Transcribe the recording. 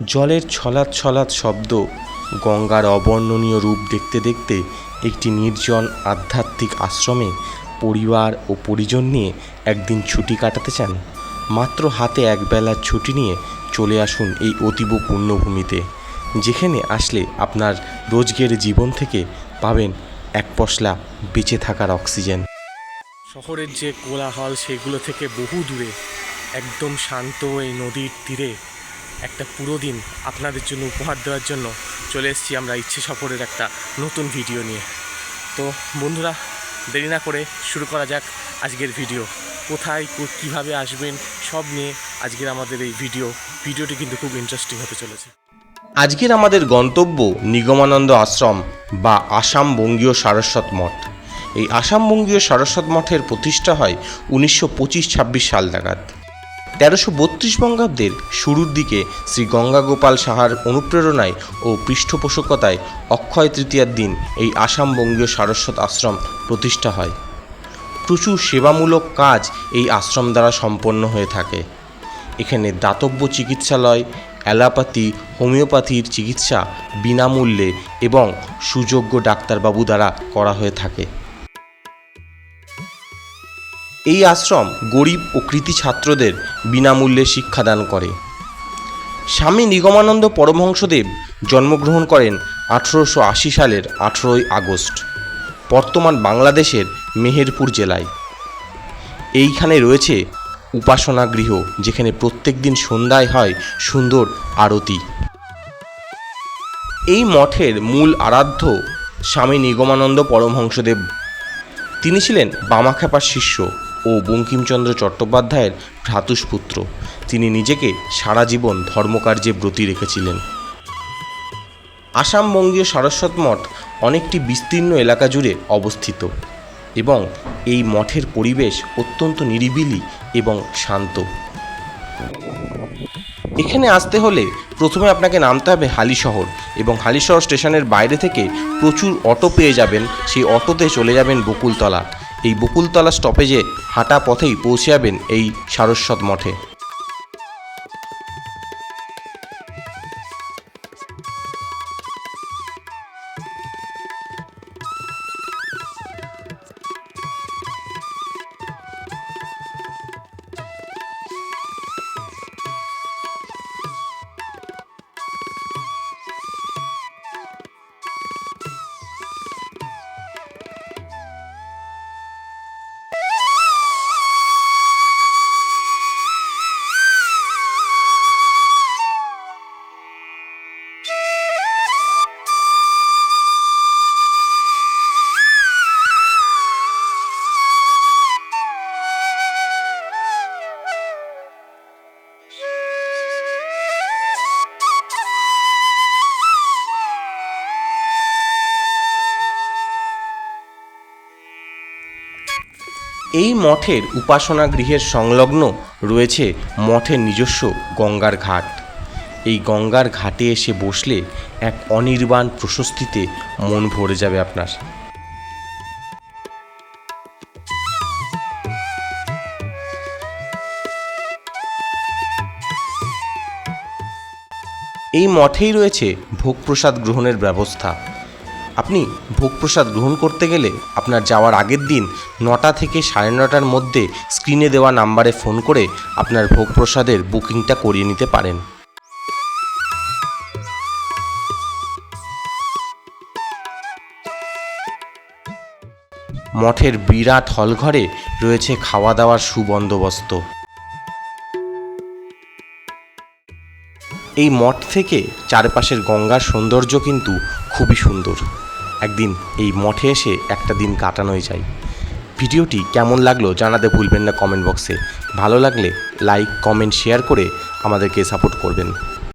জলের ছলাৎ ছলাৎ শব্দ, গঙ্গার অবর্ণনীয় রূপ দেখতে দেখতে একটি নির্জন আধ্যাত্মিক আশ্রমে পরিবার ও পরিজন নিয়ে একদিন ছুটি কাটাতে চান। মাত্র হাতে একবেলার ছুটি নিয়ে চলে আসুন এই অতীব পূর্ণভূমিতে যেখানে আসলে আপনার রোজগের জীবন থেকে পাবেন এক পশলা বেঁচে থাকার অক্সিজেন। শহরের যে কোলাহল সেগুলো থেকে বহু দূরে, একদম শান্ত এই নদীর তীরে একটা পুরো দিন আপনাদের জন্য উপহার দেওয়ার জন্য চলে এসেছি আমরা ইচ্ছে সফরের একটা নতুন ভিডিও নিয়ে। তো বন্ধুরা, দেরি না করে শুরু করা যাক আজকের ভিডিও। কোথায় কীভাবে আসবেন, সব নিয়ে আজকের আমাদের এই ভিডিও। ভিডিওটি কিন্তু খুব ইন্টারেস্টিং হতে চলেছে। আজকের আমাদের গন্তব্য নিগমানন্দ আশ্রম বা আসাম বঙ্গীয় সারস্বত মঠ। এই আসাম বঙ্গীয় সারস্বত মঠের প্রতিষ্ঠা হয় উনিশশো পঁচিশ ছাব্বিশ সাল নাগাদ। তেরোশো বত্রিশ বঙ্গাব্দের শুরুর দিকে শ্রী গঙ্গা গোপাল সাহার অনুপ্রেরণায় ও পৃষ্ঠপোষকতায় অক্ষয় তৃতীয়ার দিন এই আসাম বঙ্গীয় সারস্বত আশ্রম প্রতিষ্ঠা হয়। প্রচুর সেবামূলক কাজ এই আশ্রম দ্বারা সম্পন্ন হয়ে থাকে। এখানে দাতব্য চিকিৎসালয়, অ্যালোপ্যাথি, হোমিওপ্যাথির চিকিৎসা বিনামূল্যে এবং সুযোগ্য ডাক্তারবাবু দ্বারা করা হয়ে থাকে। এই আশ্রম গরিব ও কৃতি ছাত্রদের বিনামূল্যে শিক্ষাদান করে। স্বামী নিগমানন্দ পরমহংসদেব জন্মগ্রহণ করেন আঠেরোশো আশি সালের আঠেরোই আগস্ট, বর্তমান বাংলাদেশের মেহেরপুর জেলায়। এইখানে রয়েছে উপাসনা গৃহ, যেখানে প্রত্যেক দিন সন্ধ্যায় হয় সুন্দর আরতি। এই মঠের মূল আরাধ্য স্বামী নিগমানন্দ পরমহংসদেব। তিনি ছিলেন বামাখ্যাপার শিষ্য। ও বঙ্কিমচন্দ্র চট্টোপাধ্যায়ের ভ্রাতুষ্পুত্র। তিনি নিজেকে সারা জীবন ধর্মকার্যে ব্রতী রেখেছিলেন। আসাম বঙ্গীয় সারস্বত মঠ অনেকটি বিস্তীর্ণ এলাকা জুড়ে অবস্থিত এবং এই মঠের পরিবেশ অত্যন্ত নিরিবিলি এবং শান্ত। এখানে আসতে হলে প্রথমে আপনাকে নামতে হবে হালিশহর এবং হালিশহর স্টেশনের বাইরে থেকে প্রচুর অটো পেয়ে যাবেন, সেই অটোতে চলে যাবেন বকুলতলা। এই বকুলতলা স্টপেজে হাঁটা পথেই পৌঁছে যাবেন এই সারস্বত মঠে। এই মঠের উপাসনা গৃহের সংলগ্ন রয়েছে মঠের নিজস্ব গঙ্গার ঘাট। এই গঙ্গার ঘাটে এসে বসলে এক অনির্বাণ প্রশস্তিতে মন ভরে যাবে আপনার। এই মঠেই রয়েছে ভোগ প্রসাদ গ্রহণের ব্যবস্থা। আপনি ভোগ প্রসাদ গ্রহণ করতে গেলে আপনার যাওয়ার আগের দিন নটা থেকে সাড়ে নটার মধ্যে স্ক্রিনে দেওয়া নাম্বারে ফোন করে আপনার ভোগ প্রসাদের বুকিংটা করিয়ে নিতে পারেন। মঠের বিরাট হলঘরে রয়েছে খাওয়া দাওয়ার সুবন্দোবস্ত। এই মঠ থেকে চারপাশের গঙ্গার সৌন্দর্য কিন্তু খুবই সুন্দর। একদিন এই মঠে এসে একটা দিন কাটানোই যায়। ভিডিওটি কেমন লাগল জানাতে ভুলবেন না কমেন্ট বক্সে। ভালো লাগলে লাইক, কমেন্ট, শেয়ার করে আমাদেরকে সাপোর্ট করবেন।